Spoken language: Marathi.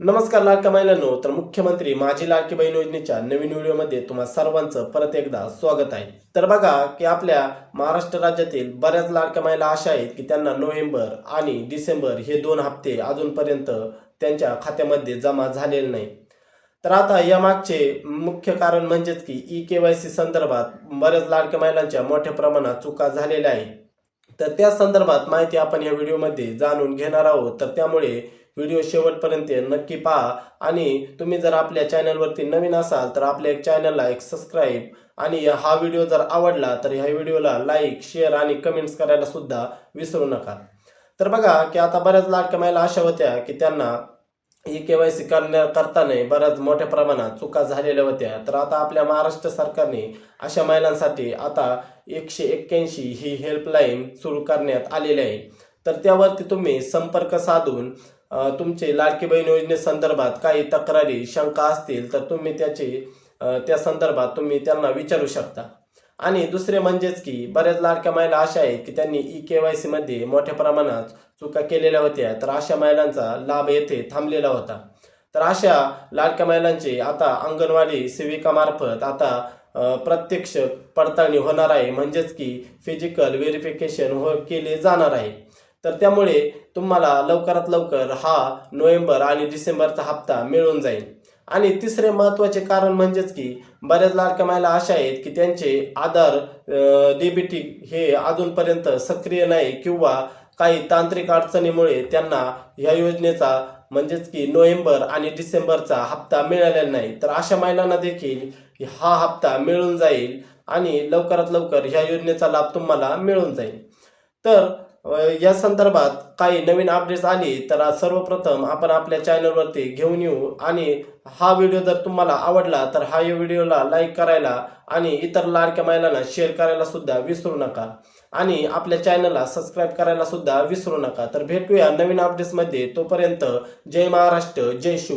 नमस्कार लाडक्या महिलांनो तर मुख्यमंत्री माझी लाडकी बहीण योजनेच्या नवीन व्हिडिओमध्ये तुम्हा सर्वांचं परत एकदा स्वागत आहे. तर बघा की आपल्या महाराष्ट्र राज्यातील बऱ्याच लाडक्या महिला अशा आहेत की त्यांना नोव्हेंबर आणि डिसेंबर हे दोन हप्ते अजूनपर्यंत त्यांच्या खात्यामध्ये जमा झालेले नाही. तर आता यामागचे मुख्य कारण म्हणजेच की ई के वाय सी संदर्भात बऱ्याच लाडक्या महिलांच्या मोठ्या प्रमाणात चुका झालेल्या आहेत. तर त्या संदर्भात माहिती आपण या व्हिडिओमध्ये जाणून घेणार आहोत. तर त्यामुळे व्हिडिओ शेवटपर्यंत नक्की पहा. आणि तुम्ही जर आपल्या चॅनलवरती नवीन असाल तर आपल्या एक चॅनलला एक सबस्क्राईब आणि हा व्हिडिओ जर आवडला तर ह्या व्हिडिओला लाईक शेअर आणि कमेंट्स करायला सुद्धा विसरू नका. तर बघा की आता बऱ्याच लाडक्या महिला अशा होत्या की त्यांना ई के वाय सी करण्या करताना बऱ्याच मोठ्या प्रमाणात चुका झालेल्या होत्या. तर आता आपल्या महाराष्ट्र सरकारने अशा महिलांसाठी आता एकशे एक्क्याऐंशी ही हेल्पलाईन सुरू करण्यात आलेली आहे. तर त्यावरती तुम्ही संपर्क साधून तुमचे लाडकी बहीण योजनेसंदर्भात काही तक्रारी शंका असतील तर तुम्ही त्याचे त्या संदर्भात तुम्ही त्यांना विचारू शकता. आणि दुसरे म्हणजेच की बऱ्याच लाडक्या महिला अशा आहेत की त्यांनी ई के वाय सीमध्ये मोठ्या प्रमाणात चुका केलेल्या होत्या तर अशा महिलांचा लाभ येथे थांबलेला होता. तर अशा लाडक्या महिलांचे आता अंगणवाडी सेविकामार्फत आता प्रत्यक्ष पडताळणी होणार आहे. म्हणजेच की फिजिकल व्हेरिफिकेशन हो केले जाणार आहे. तर त्यामुळे तुम्हाला लवकरात लवकर हा नोव्हेंबर आणि डिसेंबरचा हप्ता मिळून जाईल. आणि तिसरे महत्त्वाचे कारण म्हणजेच की बऱ्याच लाडक्या महिला अशा आहेत की त्यांचे आधार डीबीटी हे अजूनपर्यंत सक्रिय नाही किंवा काही तांत्रिक अडचणीमुळे त्यांना ह्या योजनेचा म्हणजेच की नोव्हेंबर आणि डिसेंबरचा हप्ता मिळालेला नाही. तर अशा महिलांना देखील हा हप्ता मिळून जाईल आणि लवकरात लवकर ह्या योजनेचा लाभ तुम्हाला मिळून जाईल. तर या संदर्भात काही नवीन अपडेट्स आली तर सर्वप्रथम आपण आपल्या चॅनलवरती घेऊन येऊ. आणि हा व्हिडिओ जर तुम्हाला आवडला तर हा व्हिडिओला लाईक करायला आणि इतर लाडक्या महिलांना शेअर करायला सुद्धा विसरू नका. आणि आपल्या चॅनलला सबस्क्राईब करायला सुद्धा विसरू नका. तर भेटूया नवीन अपडेट्समध्ये तोपर्यंत जय महाराष्ट्र जय शिव.